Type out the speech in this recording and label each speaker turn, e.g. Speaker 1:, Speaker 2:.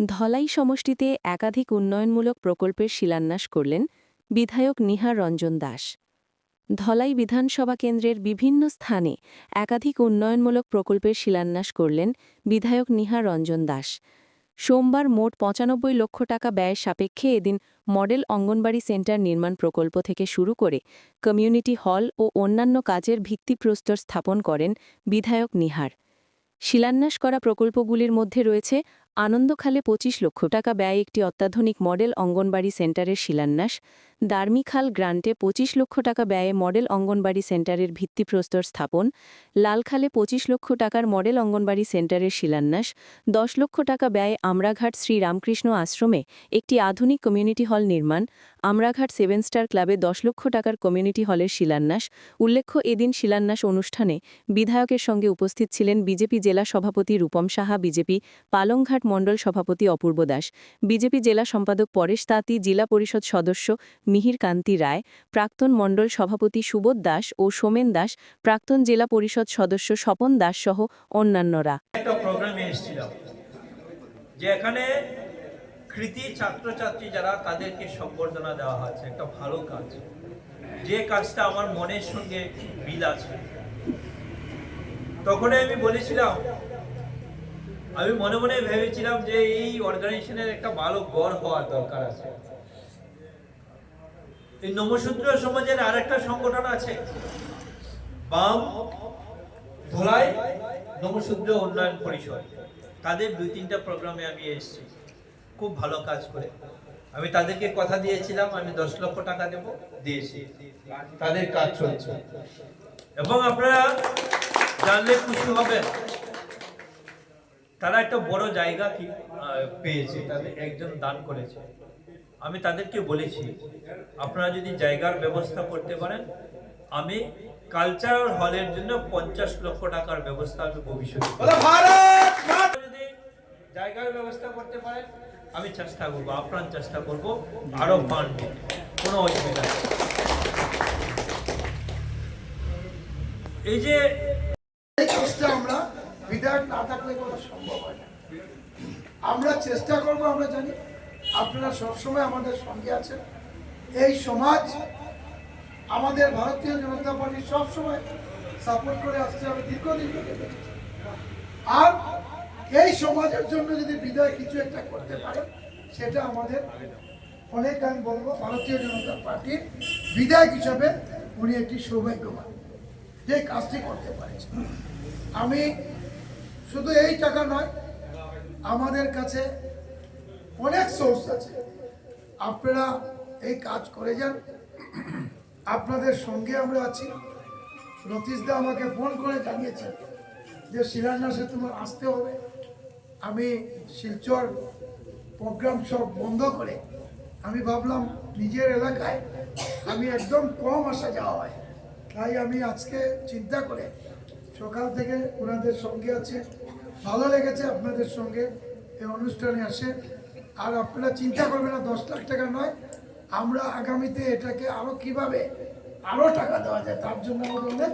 Speaker 1: ধলাই সমষ্টিতে একাধিক উন্নয়নমূলক প্রকল্পের শিলান্যাস করলেন বিধায়ক নিহার রঞ্জন দাস। ধলাই বিধানসভা কেন্দ্রের বিভিন্ন স্থানে একাধিক উন্নয়নমূলক প্রকল্পের শিলান্যাস করলেন বিধায়ক নিহার রঞ্জন দাস। সোমবার মোট পঁচানব্বই লক্ষ টাকা ব্যয় সাপেক্ষে এদিন মডেল অঙ্গনবাড়ি সেন্টার নির্মাণ প্রকল্প থেকে শুরু করে কমিউনিটি হল ও অন্যান্য কাজের ভিত্তিপ্রস্তর স্থাপন করেন বিধায়ক নিহার। শিলান্যাস করা প্রকল্পগুলির মধ্যে রয়েছে আনন্দখালে পঁচিশ লক্ষ টাকা ব্যয় একটি অত্যাধুনিক মডেল অঙ্গনবাড়ি সেন্টারের শিলান্যাস। দার্মিখাল গ্রান্টে পঁচিশ লক্ষ টাকা ব্যয়ে মডেল অঙ্গনবাড়ি সেন্টারের ভিত্তিপ্রস্তর স্থাপন, লালখালে পঁচিশ লক্ষ টাকার মডেল অঙ্গনবাড়ি সেন্টারের শিলান্যাস, দশ লক্ষ টাকা ব্যয়ে আমরাঘাট শ্রী রামকৃষ্ণ আশ্রমে একটি আধুনিক কমিউনিটি হল নির্মাণ, আমরাঘাট সেভেন স্টার ক্লাবে দশ লক্ষ টাকার কমিউনিটি হলের শিলান্যাস, উল্লেখ্য এদিন শিলান্যাস অনুষ্ঠানে বিধায়কের সঙ্গে উপস্থিত ছিলেন বিজেপি জেলা সভাপতি রূপম সাহা, বিজেপি পালংঘাট মণ্ডল সভাপতি অপূর্ব দাস, বিজেপি জেলা সম্পাদক পরেশ তাঁতি, জেলা পরিষদ সদস্য মিহির কান্তি রায়, প্রাক্তন মণ্ডল সভাপতি সুবোধ দাস ও সোমেন দাস, প্রাক্তন জেলা পরিষদ সদস্য স্বপন দাস সহ অন্যান্যরা।
Speaker 2: একটা প্রোগ্রামে এসেছিলাম যে কৃতি ছাত্রছাত্রী যারা তাদেরকে সম্বর্ধনা দেওয়া হচ্ছে একটা ভালো কাজ। যে কাজটা আমার মনের সঙ্গে মিল আছে। তখন আমি বলেছিলাম, আমি মনে মনে ভেবেছিলাম যে এই অর্গানাইজেশনের একটা ভালো গড় হওয়ার দরকার আছে। এই নমশূদ্র সমাজের আরেকটা সংগঠন আছে। বাম ধলাই নমশূদ্র উন্নয়ন পরিষদ। তাদের দুই তিনটা প্রোগ্রামে আমি এসেছি। খুব ভালো কাজ করে। আমি তাদেরকে কথা দিয়েছিলাম, আমি দশ লক্ষ টাকা দেব দিয়েছি। তাদের কাজ চলছে। এবং আপনারা জানলে খুশি হবেন, তারা একটা বড় জায়গা পেয়েছে, তাদের একজন দান করেছে। আমি তাদেরকে বলেছি আপনারা যদি জায়গার ব্যবস্থা করতে পারেন আমি কালচারাল হলের জন্য পঞ্চাশ লক্ষ টাকার ব্যবস্থা আমি ভবিষ্যতে যদি জায়গার ব্যবস্থা করতে পারেন আমি চেষ্টা করব আপ্রাণ চেষ্টা করব আরও ফান্ড কোনো অসুবিধা নেই। এই যে
Speaker 3: আমরা বিধায়ক না থাকলে করা সম্ভব হয় না। আমরা চেষ্টা করব আমরা জানি। আপনারা সবসময় আমাদের সঙ্গে আছেন। এই সমাজ, আমাদের ভারতীয় জনতা পার্টি সবসময় সাপোর্ট করে আসছে, আমি দীর্ঘদিন আর এই সমাজের জন্য যদি বিদায় কিছু একটা করতে পারে সেটা আমাদের অনেক আমি বলব, ভারতীয় জনতা পার্টির বিধায়ক হিসাবে উনি একটি সৌভাগ্যবান যে কাজটি করতে পারেছেন। আমি শুধু এই টাকা নয়, আমাদের কাছে অনেক সোর্স আছে। আপনারা এই কাজ করে যান। আপনাদের সঙ্গে আমরা আছি। রতীশদা আমাকে ফোন করে জানিয়েছেন যে, শিলান্যাসে তোমার আসতে হবে। আমি শিলচর প্রোগ্রাম সব বন্ধ করে আমি ভাবলাম নিজের এলাকায় আমি একদম কম আসা যাওয়া হয়। তাই আমি আজকে চিন্তা করে সকাল থেকে ওনাদের সঙ্গে আছে। ভালো লেগেছে আপনাদের সঙ্গে এই অনুষ্ঠানে আসে। আর আপনারা চিন্তা করবেন না, দশ লাখ টাকা নয় আমরা আগামীতে এটাকে আরও কীভাবে আরও টাকা দেওয়া যায়, তার জন্য আমাদের অনেক।